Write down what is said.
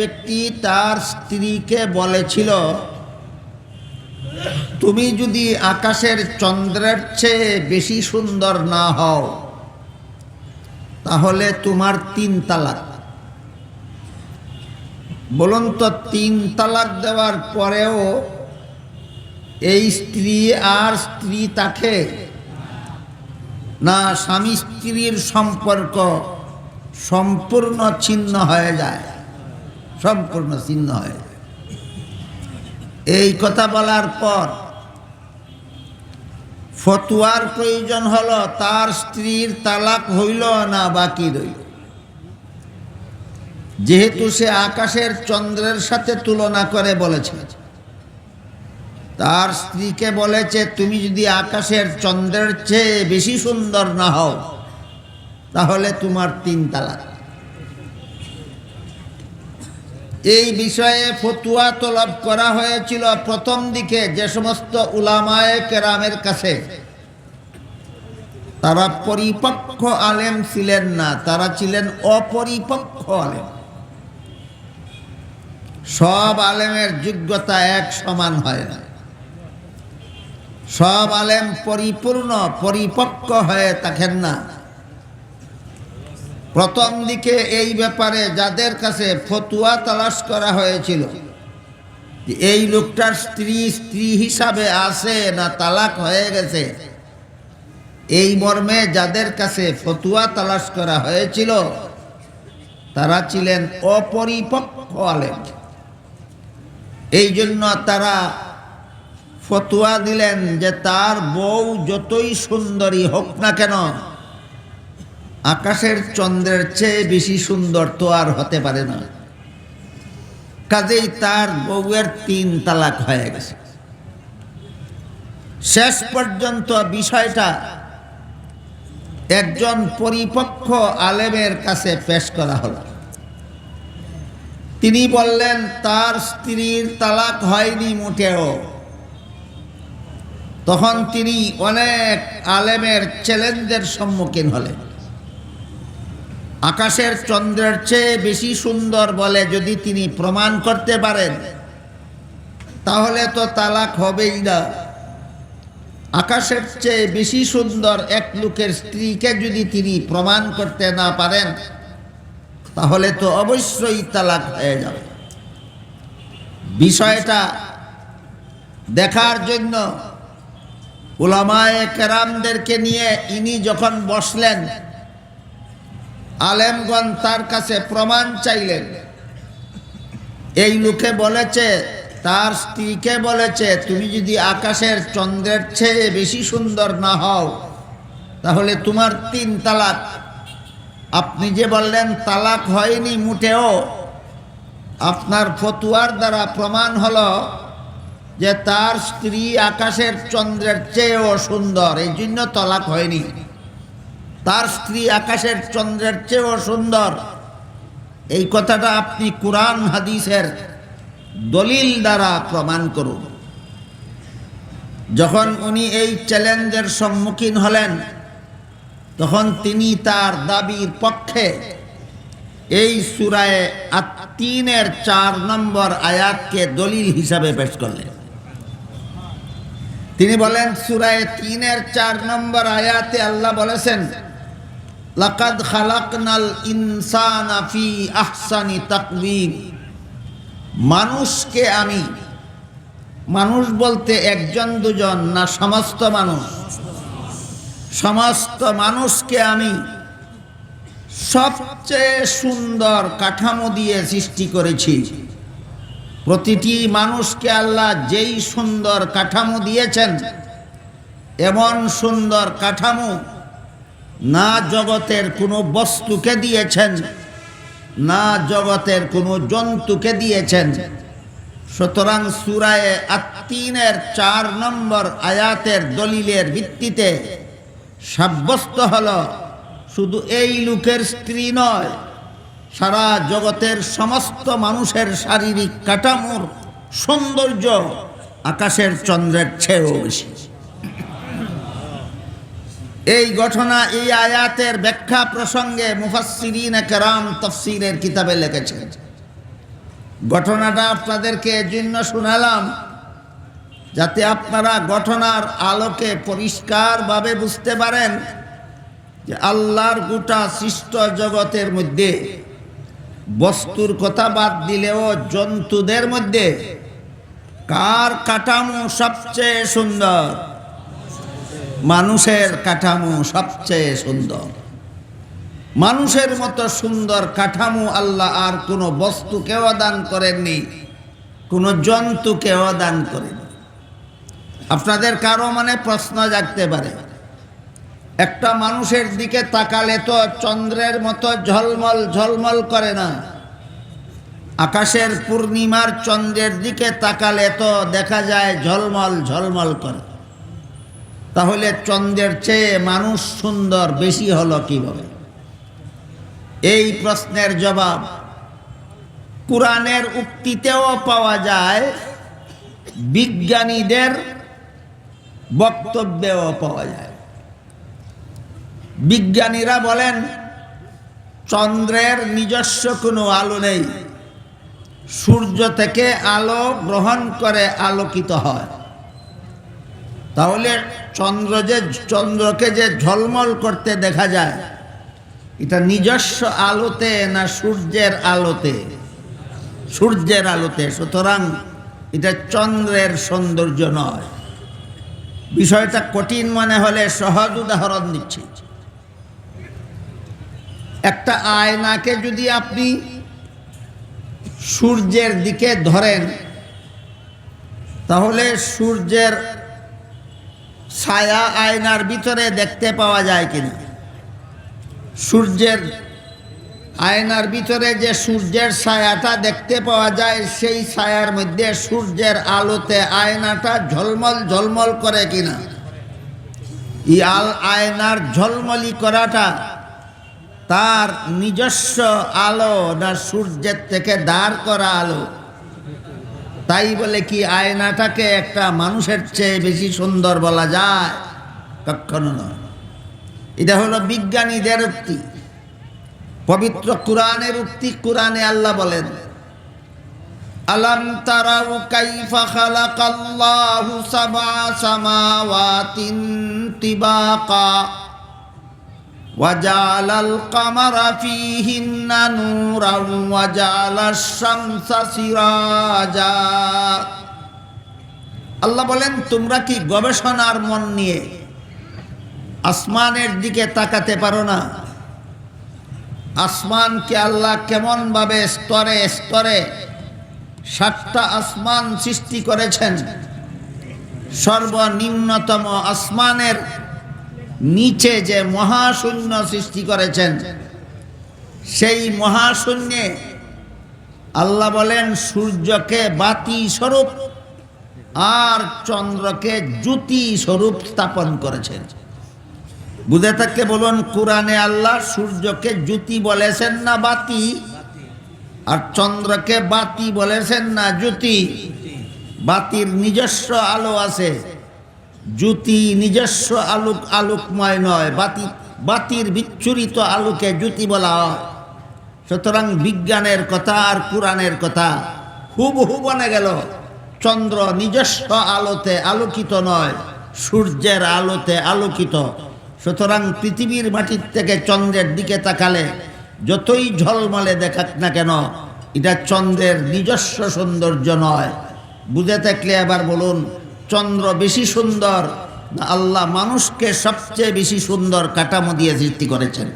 ব্যক্তি তার স্ত্রীকে বলেছিল, তুমি যদি আকাশের চন্দ্রের চেয়ে বেশি সুন্দর না হও, তাহলে তোমার তিন তালাক। বলুন তো, তিন তালাক দেওয়ার পরেও এই স্ত্রী আর স্ত্রী তাকে, না স্বামী স্ত্রীর সম্পর্ক সম্পূর্ণ ছিন্ন হয়ে যায়? সম্পূর্ণ ছিন্ন হয়ে। যায় এই কথা বলার পর ফতুয়ার প্রয়োজন হলো তার স্ত্রীর তালাক হইল না বাকি রইল। যেহেতু সে আকাশের চন্দ্রের সাথে তুলনা করে বলেছে, তার স্ত্রীকে বলেছে, তুমি যদি আকাশের চন্দ্রের চেয়ে বেশি সুন্দর না হও, তাহলে তোমার তিন তালাক। এই বিষয়ে ফতুয়া তলব করা হয়েছিল প্রথম দিকে যে সমস্ত উলামায় কেরামের কাছে। তারা পরিপক্ষ আলেম ছিলেন না, তারা ছিলেন অপরিপক্ষ আলেম। সব আলেমের যোগ্যতা এক সমান হয় না। সব আলেম পরিপূর্ণ, পরিপক্ক হয়ে থাকেন না। প্রথম দিকে এই ব্যাপারে যাদের কাছে ফতুয়া তালাশ করা হয়েছিল এই লোকটার স্ত্রী স্ত্রী হিসাবে আছে না তালাক হয়ে গেছে, এই মর্মে যাদের কাছে ফতুয়া তালাশ করা হয়েছিল, তারা ছিলেন অপরিপক্ক আলেম। এই জন্য তারা ফতুয়া দিলেন যে তার বউ যতই সুন্দরী হোক না কেন আকাশের চন্দ্রের চেয়ে বেশি সুন্দর তো আর হতে পারে না। কাজেই তার বউয়ের তিন তালাক হয়ে গেছে। শেষ পর্যন্ত বিষয়টা একজন পরিপক্ষ আলেমের কাছে পেশ করা হলো। তিনি বললেন, তার স্ত্রীর তালাক হয়নি মোটেও। তখন তিনি অনেক আলেমের চ্যালেঞ্জের সম্মুখীন হলেন। আকাশের চন্দ্রের চেয়ে বেশি সুন্দর বলে যদি তিনি প্রমাণ করতে পারেন, তাহলে তো তালাক হবেই না। আকাশের চেয়ে বেশি সুন্দর এক লোকের স্ত্রীকে যদি তিনি প্রমাণ করতে না পারেন, তাহলে তো অবশ্যই তালাক হয়ে যাবে। বিষয়টা দেখার জন্য ওলামায়ে কেরামদেরকে নিয়ে ইনি যখন বসলেন আলেমগণ তার কাছে প্রমাণ চাইলেন। এই লোকে বলেছে, তার স্ত্রীকে বলেছে, তুমি যদি আকাশের চন্দ্রের চেয়ে বেশি সুন্দর না হও, তাহলে তোমার তিন তালাক। আপনি যে বললেন, তালাক হয়নি মুটেও। আপনার ফতুয়ার দ্বারা প্রমাণ হলো যে তার স্ত্রী আকাশের চন্দ্রের চেয়েও সুন্দর, এই জন্য তালাক হয়নি। তার স্ত্রী আকাশের চন্দ্রের চেয়েও সুন্দর। এই কথাটা আপনি কোরআন হাদিসের দলিল দ্বারা প্রমাণ করুন। যখন উনি এই চ্যালেঞ্জের সম্মুখীন হলেন, তখন তিনি তার দাবির পক্ষে এই সুরায় তিনের চার নম্বর আয়াতকে দলিল হিসাবে পেশ করলেন। তিনি বলেন, সুরায় তিনের চার নম্বর আয়াতে আল্লাহ বলেছেন লাকাদ খালাকনাল ইনসান ফি আহসানি তাকওয়িম মানুষকে আমি, মানুষ বলতে একজন দুজন, না সমস্ত মানুষ। সমস্ত মানুষকে আমি সবচেয়ে সুন্দর কাঠামো দিয়ে সৃষ্টি করেছি। প্রতিটি মানুষকে আল্লাহ যেই সুন্দর কাঠামো দিয়েছেন, এমন সুন্দর কাঠামো না জগতের কোনো বস্তুকে দিয়েছেন, না জগতের কোনো জন্তুকে দিয়েছেন। সুতরাং সুরায় আত্মিনের চার নম্বর আয়াতের দলিলের ভিত্তিতে সাব্যস্ত হল, শুধু এই লোকের স্ত্রী নয়, সারা জগতের সমস্ত মানুষের শারীরিক কাঠামোর সৌন্দর্য আকাশের চন্দ্রের চেয়েও বেশি। এই ঘটনা এই আয়াতের ব্যাখ্যা প্রসঙ্গে মুফাসসিরিন কেরাম তফসিরের কিতাবে লিখেছেন ঘটনাটা আপনাদেরকে জন্য শোনালাম যাতে আপনারা ঘটনার আলোকে পরিষ্কারভাবে বুঝতে পারেন যে আল্লাহর গোটা সৃষ্ট জগতের মধ্যে, বস্তুর কথা বাদ দিলেও জন্তুদের মধ্যে কার কাঠামো সবচেয়ে সুন্দর? মানুষের কাঠামো সবচেয়ে সুন্দর। মানুষের মতো সুন্দর কাঠামো আল্লাহ আর কোনো বস্তুকেও দান করেননি, কোনো জন্তুকেও দান করেননি। আপনাদের কারও মানে প্রশ্ন জাগতে পারে, একটা মানুষের দিকে তাকালে তো চন্দ্রের মতো ঝলমল ঝলমল করে না, আকাশের পূর্ণিমার চন্দ্রের দিকে তাকালে তো দেখা যায় ঝলমল ঝলমল করে। তাহলে চন্দ্রের চেয়ে মানুষ সুন্দর বেশি হলো কীভাবে? এই প্রশ্নের জবাব, কোরআনের উক্তিতেও পাওয়া যায়, বিজ্ঞানীদের বক্তব্যেও পাওয়া যায়। বিজ্ঞানীরা বলেন, চন্দ্রের নিজস্ব কোনো আলো নেই। সূর্য থেকে আলো গ্রহণ করে আলোকিত হয়। তাহলে চন্দ্র যে, চন্দ্রকে যে ঝলমল করতে দেখা যায়, এটা নিজস্ব আলোতে না সূর্যের আলোতে? সূর্যের আলোতে। সুতরাং এটা চন্দ্রের সৌন্দর্য নয়। বিষয়টা কঠিন মনে হলে সহজ উদাহরণ দিচ্ছি। একটা আয়নাকে যদি আপনি সূর্যের দিকে ধরেন, তাহলে সূর্যের ছায়া আয়নার ভিতরে দেখতে পাওয়া যায় কিনা? সূর্যের আয়নার ভিতরে যে সূর্যের ছায়াটা দেখতে পাওয়া যায়, সেই ছায়ার মধ্যে সূর্যের আলোতে আয়নাটা ঝলমল ঝলমল করে কিনা? ই আল আয়নার ঝলমলি করাটা তার নিজস্ব আলো না সূর্যের থেকে দাঁড় করা আলো? তাই বলে কি আয়নাটাকে একটা মানুষের চেয়ে বেশি সুন্দর বলা যায়? কখনো নয়। এটা হলো বিজ্ঞানীদের উক্তি। পবিত্র কোরআনের উক্তি কোরআনে আল্লাহ বলেন, আলম কাইফা وجعل القمر فيهن نورا وجعل الشمس سراجا আল্লাহ বলেন তোমরা কি গবেষণার মন নিয়ে আসমানের দিকে তাকাতে পারো না আসমানকে আল্লাহ কেমনভাবে স্তরে স্তরে সাতটা আসমান সৃষ্টি করেছেন সর্বনিম্নতম আসমানের নিচে যে মহাশূন্য সৃষ্টি করেছেন, সেই মহাশূন্যে আল্লাহ বলেন, সূর্যকে বাতি স্বরূপ আর চন্দ্রকে জ্যোতি স্বরূপ স্থাপন করেছেন। বুঝে থাকতে বলুন, কোরআনে আল্লাহ সূর্যকে জ্যোতি বলেছেন না বাতি, আর চন্দ্রকে বাতি বলেছেন না জ্যোতি। বাতির নিজস্ব আলো আছে। জ্যোতি নিজস্ব আলোক, আলোকময় নয়, বাতি, বাতির বিচ্ছুরিত আলোকে জ্যোতি বলা হয়। সুতরাং বিজ্ঞানের কথা আর কোরআনের কথা হুবহু বনে গেল। চন্দ্র নিজস্ব আলোতে আলোকিত নয়, সূর্যের আলোতে আলোকিত। সুতরাং পৃথিবীর মাটির থেকে চন্দ্রের দিকে তাকালে যতই ঝলমলে দেখাক না কেন, এটা চন্দ্রের নিজস্ব সৌন্দর্য নয়। বুঝে থাকলে আবার বলুন চন্দ্র বেশি সুন্দর আল্লাহ মানুষকে সবচেয়ে বেশি সুন্দর কাঠামো দিয়ে সৃষ্টি করেছেন।